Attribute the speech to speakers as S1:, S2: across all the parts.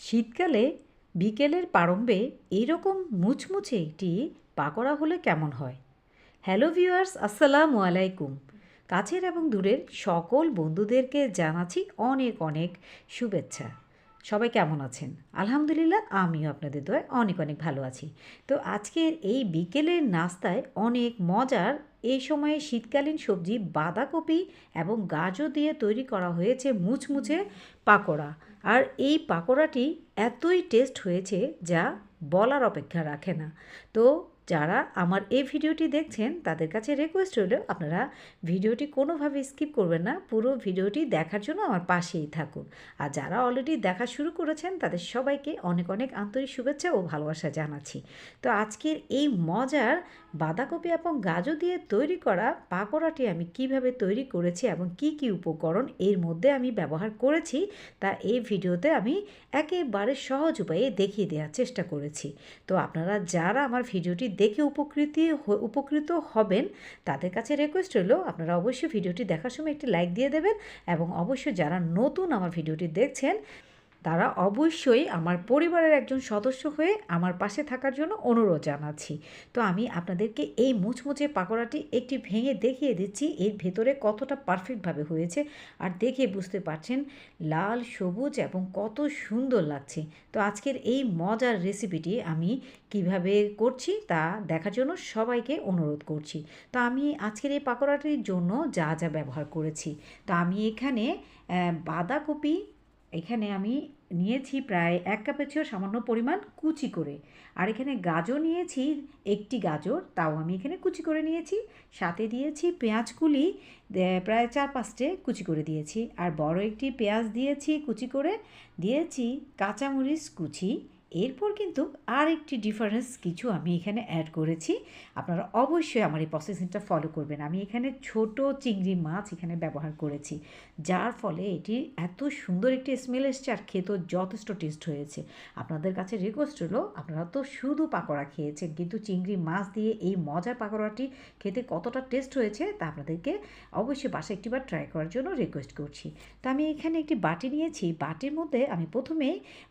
S1: শীতকালে বিকেলের প্রারম্ভে এইরকম মুচমুচে একটি পাকোড়া হলে কেমন হয়? হ্যালো ভিউয়ার্স, আসসালামু আলাইকুম। কাছের এবং দূরের সকল বন্ধুদেরকে জানাচ্ছি অনেক অনেক শুভেচ্ছা। সবাই কেমন আছেন? আলহামদুলিল্লাহ, আমিও আপনাদের দোয়ায় অনেক অনেক ভালো আছি। তো আজকের এই বিকেলের নাস্তায় অনেক মজার এই সময়ে শীতকালীন সবজি, বাঁধাকপি এবং গাজর দিয়ে তৈরি করা হয়েছে মুচমুচে পাকোড়া। আর এই পাকোড়াটি এতই টেস্ট হয়েছে যা বলার অপেক্ষা রাখে না। তো যারা আমার এই ভিডিওটি দেখছেন, তাদের কাছে রিকোয়েস্ট রইল, আপনারা ভিডিওটি কোনোভাবে স্কিপ করবেন না, পুরো ভিডিওটি দেখার জন্য আমার পাশেই থাকুন। আর যারা অলরেডি দেখা শুরু করেছেন, তাদের সবাইকে অনেক অনেক আন্তরিক শুভেচ্ছা ও ভালোবাসা জানাচ্ছি। তো আজকের এই মজার বাঁধাকপি এবং গাজর দিয়ে তৈরি করা পাকোড়াটি আমি কীভাবে তৈরি করেছি এবং কি কি উপকরণ এর মধ্যে আমি ব্যবহার করেছি, তা এই ভিডিওতে আমি একেবারে সহজ উপায়ে দেখিয়ে দেওয়ার চেষ্টা করেছি। তো আপনারা যারা আমার ভিডিওটি দেখে উপকৃত উপকৃত হবেন, তাদের কাছে রিকোয়েস্ট রইল, আপনারা অবশ্যই ভিডিওটি দেখার সময় একটি লাইক দিয়ে দেবেন এবং অবশ্যই যারা নতুন আমার ভিডিওটি দেখছেন তারা অবশ্যই আমার পরিবারের একজন সদস্য হয়ে আমার পাশে থাকার জন্য অনুরোধ জানাচ্ছি। তো আমি আপনাদেরকে এই মুচমুচে পাকোড়াটি একটি ভেঙে দেখিয়ে দিচ্ছি। এর ভেতরে কতটা পারফেক্টভাবে হয়েছে আর দেখে বুঝতে পারছেন লাল, সবুজ এবং কত সুন্দর লাগছে। তো আজকের এই মজার রেসিপিটি আমি কীভাবে করছি তা দেখার জন্য সবাইকে অনুরোধ করছি। তো আমি আজকের এই পাকোড়াটির জন্য যা যা ব্যবহার করেছি। তো আমি এখানে বাঁধাকপি এখানে আমি নিয়েছি প্রায় এক কাপের চেয়েও সামান্য পরিমাণ কুচি করে। আর এখানে গাজর নিয়েছি, একটি গাজর, তাও আমি এখানে কুচি করে নিয়েছি। সাথে দিয়েছি পেঁয়াজ কুলি প্রায় চার পাঁচটে কুচি করে দিয়েছি। আর বড় একটি পেঁয়াজ দিয়েছি কুচি করে, দিয়েছি কাঁচামরিচ কুচি। এরপর কিন্তু আর একটি ডিফারেন্স কিছু আমি এখানে অ্যাড করেছি। আপনারা অবশ্যই আমার এই প্রসেসিংটা ফলো করবেন। আমি এখানে ছোট চিংড়ি মাছ এখানে ব্যবহার করেছি, যার ফলে এটি এত সুন্দর একটি স্মেল এসছে আর খেতেও যথেষ্ট টেস্ট হয়েছে। আপনাদের কাছে রিকোয়েস্ট হলো আপনারা তো শুধু পাকোড়া খেয়েছেন, কিন্তু চিংড়ি মাছ দিয়ে এই মজার পাকোড়াটি খেতে কতটা টেস্ট হয়েছে তা আপনাদেরকে অবশ্যই বাসা একটিবার ট্রাই করার জন্য রিকোয়েস্ট করছি। তা আমি এখানে একটি বাটি নিয়েছি, বাটির মধ্যে আমি প্রথমে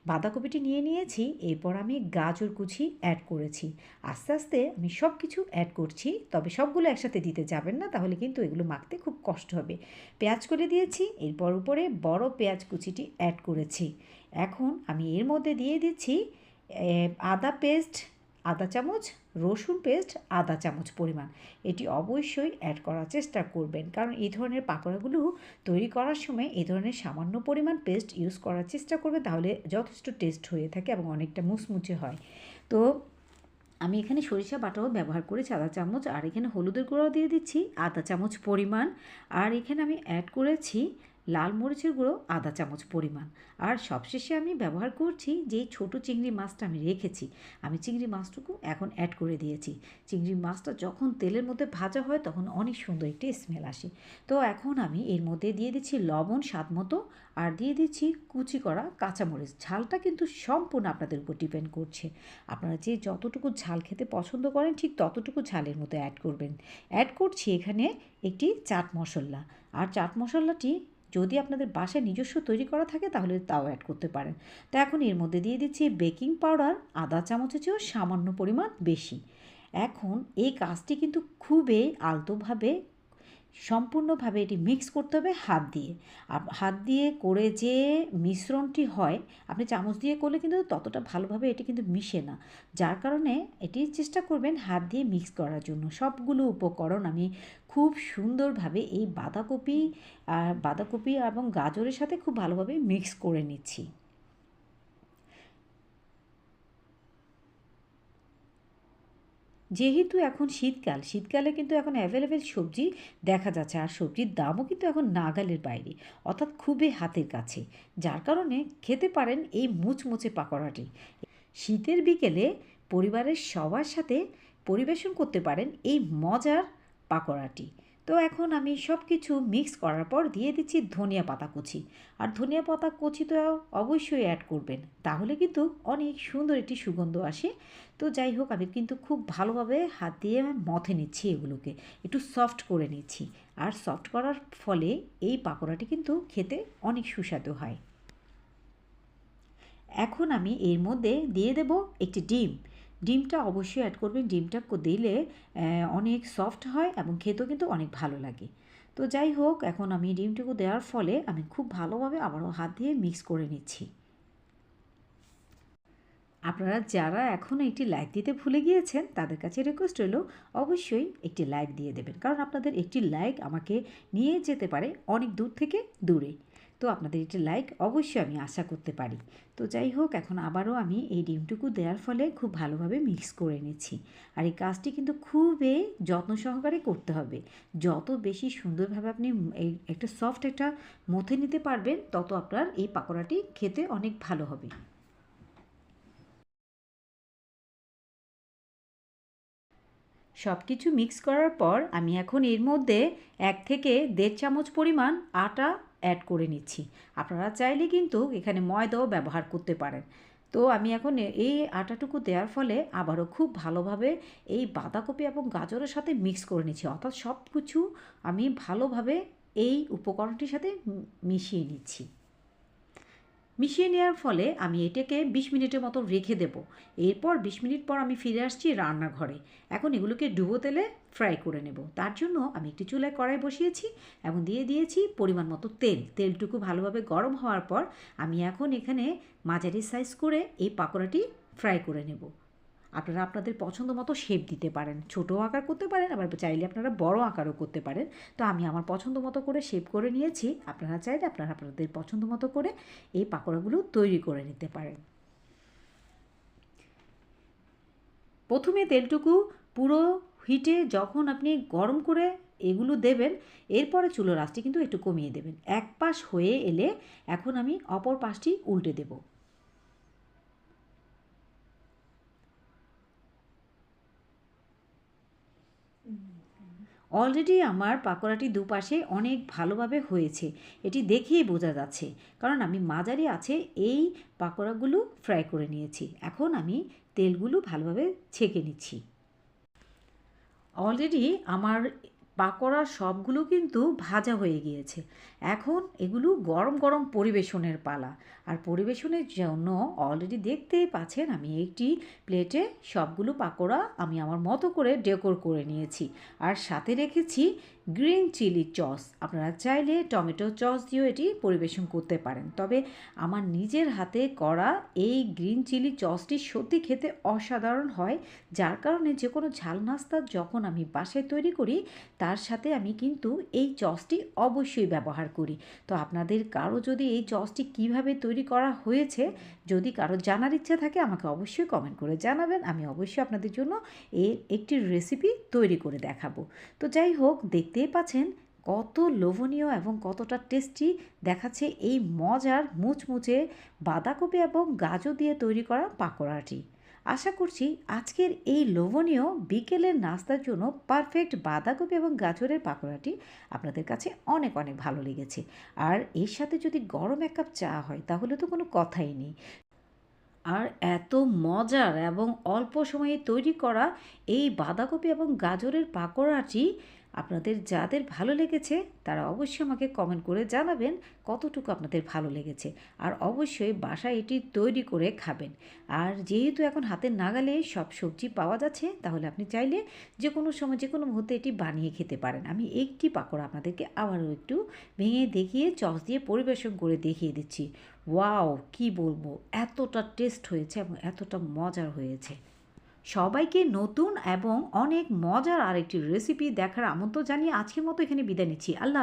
S1: বাঁধাকপিটি নিয়ে নিয়েছি এরপর আমি গাজর কুচি অ্যাড করেছি। আস্তে আস্তে আমি সব কিছু অ্যাড করছি, তবে সবগুলো একসাথে দিতে যাবেন না, তাহলে কিন্তু এগুলো মাখতে খুব কষ্ট হবে। পেঁয়াজ করে দিয়েছি, এরপর উপরে বড় পেঁয়াজ কুচিটি অ্যাড করেছি। এখন আমি এর মধ্যে দিয়ে দিচ্ছি আদা পেস্ট আদা চামচ, রসুন পেস্ট আদা চামচ পরিমাণ। এটি অবশ্যই অ্যাড করার চেষ্টা করবেন। কারণ এই ধরনের পাকোড়াগুলো তৈরি করার সময় এই ধরনের সামান্য পরিমাণ পেস্ট ইউজ করার চেষ্টা করবে, তাহলে যথেষ্ট টেস্ট হয়ে থাকে এবং অনেকটা মুচমুচে হয়। তো আমি এখানে সরিষা বাটাও ব্যবহার করেছি আধা চামচ, আর এখানে হলুদের গুঁড়াও দিয়ে দিচ্ছি আধা চামচ পরিমাণ। আর এখানে আমি অ্যাড করেছি লাল মরিচের গুঁড়ো, আধা চামচ পরিমাণ। আর সবশেষে আমি ব্যবহার করছি যেই ছোট চিংড়ি মাছটা আমি রেখেছি। আমি চিংড়ি মাছটুকু এখন অ্যাড করে দিয়েছি। চিংড়ি মাছটা যখন তেলের মধ্যে ভাজা হয় তখন অনেক সুন্দর একটি স্মেল আসে। তো এখন আমি এর মধ্যে দিয়ে দিচ্ছি লবণ স্বাদ মতো আর দিয়ে দিচ্ছি কুচি করা কাঁচামরিচ। ঝালটা কিন্তু সম্পূর্ণ আপনাদের উপর ডিপেন্ড করছে। আপনারা যে যতটুকু ঝাল খেতে পছন্দ করেন ঠিক ততটুকু ঝালের মতো অ্যাড করবেন। অ্যাড করছি এখানে একটি চাট মশলা। আর চাট মশলাটি যদি আপনাদের বাসায় নিজস্ব তৈরি করা থাকে, তাহলে তাও অ্যাড করতে পারেন। তো এখন এর মধ্যে দিয়ে দিচ্ছি বেকিং পাউডার আদা চামচের চেয়েও সামান্য পরিমাণ বেশি। এখন এই কাজটি কিন্তু খুবই আলতোভাবে সম্পূর্ণভাবে এটি মিক্স করতে হবে হাত দিয়ে। হাত দিয়ে করে যে মিশ্রণটি হয়, আপনি চামচ দিয়ে করলে কিন্তু ততটা ভালোভাবে এটি কিন্তু মিশে না। যার কারণে এটি চেষ্টা করবেন হাত দিয়ে মিক্স করার জন্য। সবগুলো উপকরণ আমি খুব সুন্দরভাবে এই বাঁধাকপি বাঁধাকপি এবং গাজরের সাথে খুব ভালোভাবে মিক্স করে নিচ্ছি। যেহেতু এখন শীতকাল, শীতকালে কিন্তু এখন অ্যাভেলেবেল সবজি দেখা যাচ্ছে আর সবজির দামও কিন্তু এখন নাগালের বাইরে, অর্থাৎ খুবই হাতের কাছে। যার কারণে খেতে পারেন এই মুচমুচে পাকোড়াটি। শীতের বিকেলে পরিবারের সবার সাথে পরিবেশন করতে পারেন এই মজার পাকোড়াটি। তো এখন আমি সব কিছু মিক্স করার পর দিয়ে দিচ্ছি ধনিয়া পাতা কুচি। আর ধনিয়া পাতা কুচি তো অবশ্যই অ্যাড করবেন। তাহলে কিন্তু অনেক সুন্দর একটি সুগন্ধ আসে। তো যাই হোক, আমি কিন্তু খুব ভালোভাবে হাত দিয়ে মথে নিচ্ছি এগুলোকে। একটু সফট করে নিচ্ছি। আর সফট করার ফলে এই পাকোড়াটি কিন্তু খেতে অনেক সুস্বাদু হয়। এখন আমি এর মধ্যে দিয়ে দেব একটি ডিম। ডিমটা অবশ্যই অ্যাড করবেন। ডিমটা দিলে অনেক সফট হয় এবং খেতেও কিন্তু অনেক ভালো লাগে। তো যাই হোক, এখন আমি ডিমটুকু দেওয়ার ফলে আমি খুব ভালোভাবে আবারও হাত দিয়ে মিক্স করে নিচ্ছি। আপনারা যারা এখনও একটি লাইক দিতে ভুলে গিয়েছেন, তাদের কাছে রিকোয়েস্ট হলো অবশ্যই একটি লাইক দিয়ে দেবেন। কারণ আপনাদের একটি লাইক আমাকে নিয়ে যেতে পারে অনেক দূর থেকে দূরে। তো আপনাদের একটি লাইক অবশ্যই আমি আশা করতে পারি। তো যাই হোক, এখন আবারও আমি এই ডিমটুকু দেওয়ার ফলে খুব ভালোভাবে মিক্স করে নিচ্ছি আর এই কাজটি কিন্তু খুবই যত্ন সহকারে করতে হবে। যত বেশি সুন্দরভাবে আপনি এই একটা সফট একটা মথে নিতে পারবেন, তত আপনার এই পাকোড়াটি খেতে অনেক ভালো হবে। সব কিছু মিক্স করার পর আমি এখন এর মধ্যে এক থেকে দেড় চামচ পরিমাণ আটা অ্যাড করে নিচ্ছি। আপনারা চাইলে কিন্তু এখানে ময়দাও ব্যবহার করতে পারেন। তো আমি এখন এই আটাটুকু দেওয়ার ফলে আবারও খুব ভালোভাবে এই বাঁধাকপি এবং গাজরের সাথে মিক্স করে নিচ্ছি। অর্থাৎ সব কিছু আমি ভালোভাবে এই উপকরণটির সাথে মিশিয়ে নিচ্ছি। মিশিয়ে নেওয়ার ফলে আমি এটাকে বিশ মিনিটের মতো রেখে দেব। এরপর বিশ মিনিট পর আমি ফিরে আসছি রান্নাঘরে। এখন এগুলোকে ডুবো তেলে ফ্রাই করে নেব। তার জন্য আমি একটি চুলায় কড়াই বসিয়েছি এবং দিয়ে দিয়েছি পরিমাণ মতো তেল। তেলটুকু ভালোভাবে গরম হওয়ার পর আমি এখন এখানে মাঝারি সাইজ করে এই পাকোড়াটি ফ্রাই করে নেব। আপনারা আপনাদের পছন্দ মতো শেপ দিতে পারেন। ছোটো আকার করতে পারেন, আবার চাইলে আপনারা বড় আকারও করতে পারেন। তো আমি আমার পছন্দ মতো করে শেপ করে নিয়েছি। আপনারা চাইলে আপনারা আপনাদের পছন্দ মতো করে এই পাকোড়াগুলো তৈরি করে নিতে পারেন। প্রথমে তেলটুকু পুরো হিটে যখন আপনি গরম করে এগুলো দেবেন, এরপরে চুলো রাসটি কিন্তু একটু কমিয়ে দেবেন। এক পাশ হয়ে এলে এখন আমি অপর পাশটি উল্টে দেবো। অলরেডি আমার পাকোড়াটি দুপাশে অনেক ভালোভাবে হয়েছে। এটি দেখেই বোঝা যাচ্ছে। কারণ আমি মাঝারি আছে, এই পাকোড়াগুলো ফ্রাই করে নিয়েছি। এখন আমি তেলগুলো ভালোভাবে ছেঁকে নিচ্ছি। অলরেডি আমার পাকোড়া সবগুলো কিন্তু ভাজা হয়ে গিয়েছে। এখন এগুলো গরম গরম পরিবেশনের পালা। আর পরিবেশনের জন্য অলরেডি দেখতেই পাচ্ছেন আমি একটি প্লেটে সবগুলো পাকোড়া আমি আমার মতো করে ডেকোর করে নিয়েছি। আর সাথে রেখেছি গ্রিন চিলি চস। আপনারা চাইলে টমেটো চস দিয়েও এটি পরিবেশন করতে পারেন। তবে আমার নিজের হাতে করা এই গ্রিন চিলি চসটি সত্যি খেতে অসাধারণ হয়। যার কারণে যে কোনো ঝাল নাস্তা যখন আমি বাসায় তৈরি করি, তার সাথে আমি কিন্তু এই চসটি অবশ্যই ব্যবহার করি। তো আপনাদের কারও যদি এই চসটি কীভাবে তৈরি করা হয়েছে যদি কারও জানার ইচ্ছা থাকে, আমাকে অবশ্যই কমেন্ট করে জানাবেন। আমি অবশ্যই আপনাদের জন্য এর একটি রেসিপি তৈরি করে দেখাবো। তো যাই হোক, দেখতেই পাচ্ছেন কত লোভনীয় এবং কতটা টেস্টি দেখাচ্ছে এই মজার মুচমুচে বাঁধাকপি এবং গাজর দিয়ে তৈরি করা পাকোড়াটি। আশা করছি আজকের এই লোভনীয় বিকেলের নাস্তার জন্য পারফেক্ট বাঁধাকপি এবং গাজরের পাকোড়াটি আপনাদের কাছে অনেক অনেক ভালো লেগেছে। আর এর সাথে যদি গরম এক কাপ চা হয়, তাহলে তো কোনো কথাই নেই। আর এত মজার এবং অল্প সময়ে তৈরি করা এই বাঁধাকপি এবং গাজরের পাকোড়াটি আপনাদের যাদের ভালো লেগেছে, তারা অবশ্যই আমাকে কমেন্ট করে জানাবেন কতটুকু আপনাদের ভালো লেগেছে। আর অবশ্যই বাসায় এটি তৈরি করে খাবেন। আর যেহেতু এখন হাতের নাগালে সব সবজি পাওয়া যাচ্ছে, তাহলে আপনি চাইলে যে কোনো সময় যে কোনো মুহূর্তে এটি বানিয়ে খেতে পারেন। আমি একটি পাকোড়া আপনাদেরকে আবারও একটু ভেঙে দেখিয়ে, চস দিয়ে পরিবেশন করে দেখিয়ে দিচ্ছি। ওয়াও, কি বলব? এতটা টেস্ট হয়েছে এবং এতটা মজার হয়েছে। সবাইকে নতুন এবং অনেক মজার আরেকটি রেসিপি দেখার আমন্ত্রণ জানিয়ে আজকের মতো এখানে বিদায় নিচ্ছি। আল্লাহ